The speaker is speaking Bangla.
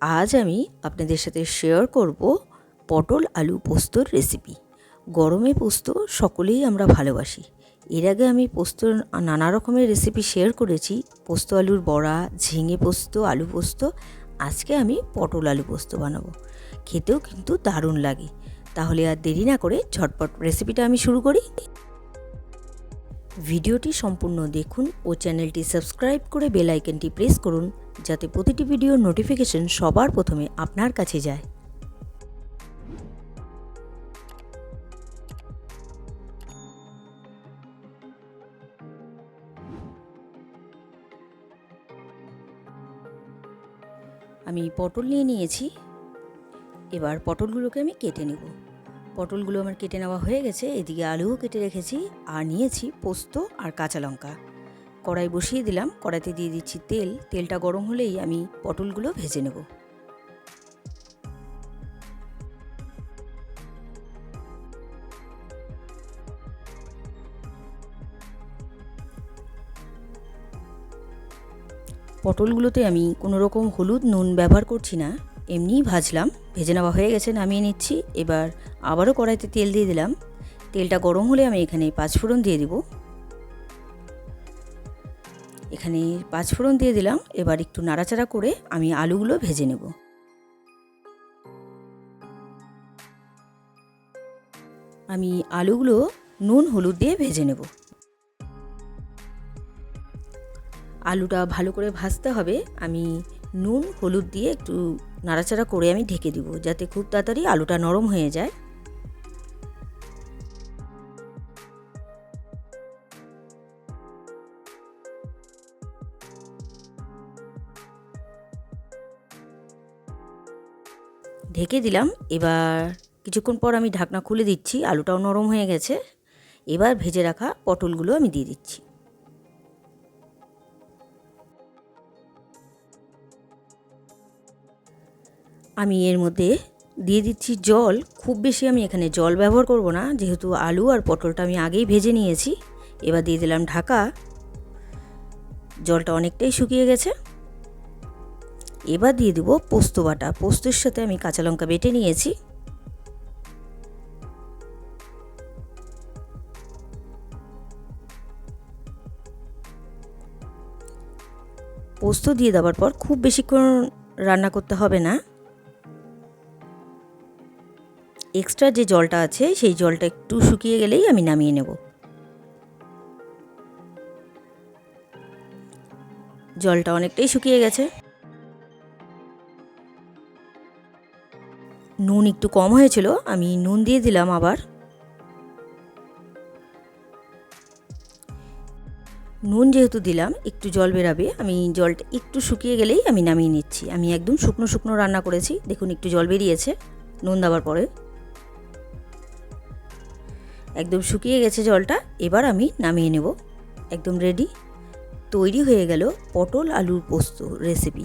আজ আমি আপনাদের সাথে শেয়ার করব পটল আলু পোস্তর রেসিপি গরমে পোস্ত সকলেই আমরা ভালোবাসি। এর আগে আমি পোস্তর নানা রকমের রেসিপি শেয়ার করেছি। পোস্ত আলুর বড়া, ঝিঙে পোস্ত, আলু পোস্ত। আজকে আমি পটল আলু পোস্ত বানাবো। খেতেও কিন্তু দারুণ লাগে। তাহলে আর দেরি না করে ঝটপট রেসিপিটা আমি শুরু করি। ভিডিওটি সম্পূর্ণ দেখুন ও চ্যানেলটি সাবস্ক্রাইব করে বেল আইকনটি প্রেস করুন। যাতে প্রতিটি ভিডিওর নোটিফিকেশন সবার প্রথমে আপনার কাছে যায়। আমি পটল নিয়ে নিয়েছি। এবার পটলগুলোকে আমি কেটে নেব। পটলগুলো আমার কেটে নেওয়া হয়ে গেছে। এদিকে আলুও কেটে রেখেছি। আর নিয়েছি পোস্ত আর কাঁচা লঙ্কা। কড়াই বসিয়ে দিলাম। কড়াইতে দিয়ে দিচ্ছি তেল। তেলটা গরম হলেই আমি পটলগুলো ভেজে নেব। পটলগুলোতে আমি কোনো রকম হলুদ নুন ব্যবহার করছি না। এমনিই ভাজলাম। ভেজে নেওয়া হয়ে গেছে, নামিয়ে নিচ্ছি। এবার আবারও কড়াইতে তেল দিয়ে দিলাম। তেলটা গরম হলে আমি এখানে পাঁচফোড়ন দিয়ে দিব। এখানে পাঁচফোড়ন দিয়ে দিলাম। এবার একটু নাড়াচাড়া করে আমি আলুগুলো ভেজে নেব। আমি আলুগুলো নুন, হলুদ দিয়ে ভেজে নেব। আলুটা ভালো করে ভাজতে হবে। আমি নুন, হলুদ দিয়ে একটু নাড়াচাড়া করে আমি ঢেকে দিব, যাতে খুব তাড়াতাড়ি আলুটা নরম হয়ে যায়। ঢেকে দিলাম। এবার কিছুক্ষণ পর আমি ঢাকনা খুলে দিচ্ছি। আলুটাও নরম হয়ে গেছে। এবার ভেজে রাখা পটলগুলো আমি দিয়ে দিচ্ছি। আমি এর মধ্যে দিয়ে দিচ্ছি জল। খুব বেশি আমি এখানে জল ব্যবহার করব না। যেহেতু আলু আর পটলটা আমি আগেই ভেজে নিয়েছি। এবার দিয়ে দিলাম ঢাকা। জলটা অনেকটাই শুকিয়ে গেছে। এবার দিয়ে দেবো পোস্ত বাটা। পোস্তের সাথে আমি কাঁচা লঙ্কা বেটে নিয়েছি। পোস্ত দিয়ে দেওয়ার পর খুব বেশিক্ষণ রান্না করতে হবে না। এক্সট্রা যে জলটা আছে, সেই জলটা একটু শুকিয়ে গেলেই আমি নামিয়ে নেব। জলটা অনেকটাই শুকিয়ে গেছে। নুন একটু কম হয়েছিল, আমি নুন দিয়ে দিলাম আবার। নুন যেহেতু দিলাম, একটু জল বেরাবে, আমি জলটা একটু শুকিয়ে গেলেই আমি নামিয়ে নিচ্ছি। আমি একদম শুকনো শুকনো রান্না করেছি, দেখুন একটু জল বেরিয়েছে, নুন দেওয়ার পরে। একদম শুকিয়ে গেছে জলটা, এবার আমি নামিয়ে নেব। একদম রেডি তৈরি হয়ে গেল পটল আলুর পোস্ত রেসিপি